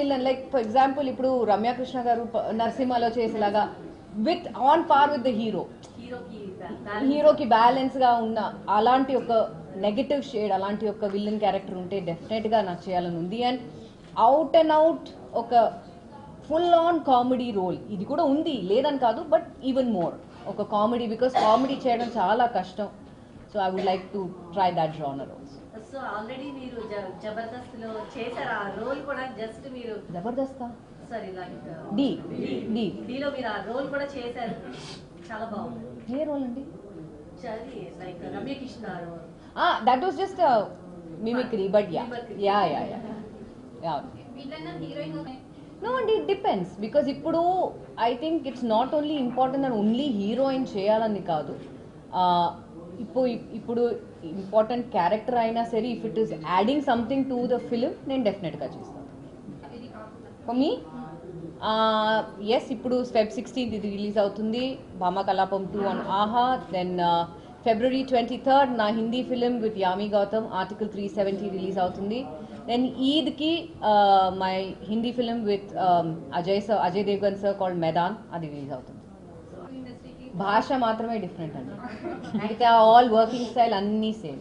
Villain like for example ఇప్పుడు రమ్యకృష్ణ గారు నరసింహలో చేసేలాగా with on par with the hero హీరోకి హీరోకి బ్యాలెన్స్గా ఉన్న అలాంటి ఒక నెగటివ్ షేడ్ అలాంటి ఒక విలన్ క్యారెక్టర్ ఉంటే డెఫినెట్గా నాకు చేయాలని ఉంది. అండ్ అవుట్ అండ్ అవుట్ ఒక ఫుల్ ఆన్ కామెడీ రోల్ ఇది కూడా ఉంది లేదని కాదు బట్ ఈవెన్ మోర్ ఒక కామెడీ బికాస్ కామెడీ చేయడం చాలా కష్టం. So I would like to try that genre also so already మీరు జ- జబర్దస్త్లో చేశారు. ఆ రోల్ కూడా జస్ట్ మీరు జబర్దస్తా? Sorry like D. డి. డీలో మీరు ఆ రోల్ కూడా చేశారు. చాలా బాగుంది. ఏ రోల్ అండి? Like Ramyakrishna role that was just mimicry but yeah yeah yeah yeah yeah no అండి ఇట్ డిపెండ్స్ బికాజ్ ఇప్పుడు I think it's not only important అని ఓన్లీ హీరోయిన్ చేయాలని కాదు. Uh, ఇప్పుడు ఇప్పుడు ఇంపార్టెంట్ క్యారెక్టర్ అయినా సరే if it is adding something to the film నేను డెఫినెట్గా చేస్తాను. ఫర్ మీ ఎస్ ఇప్పుడు ఫెబ్ సిక్స్టీన్త్ ఇది రిలీజ్ అవుతుంది Bhama Kalapam two on Aha then February twenty third నా Hindi film with Yami Gautam article three seventy release అవుతుంది. Then ఈద్కి my Hindi film with Ajay sir Ajay Devgan sir called Maidaan అది release అవుతుంది. భాష మాత్రమే different అండి. మిగతా all working style అన్నీ same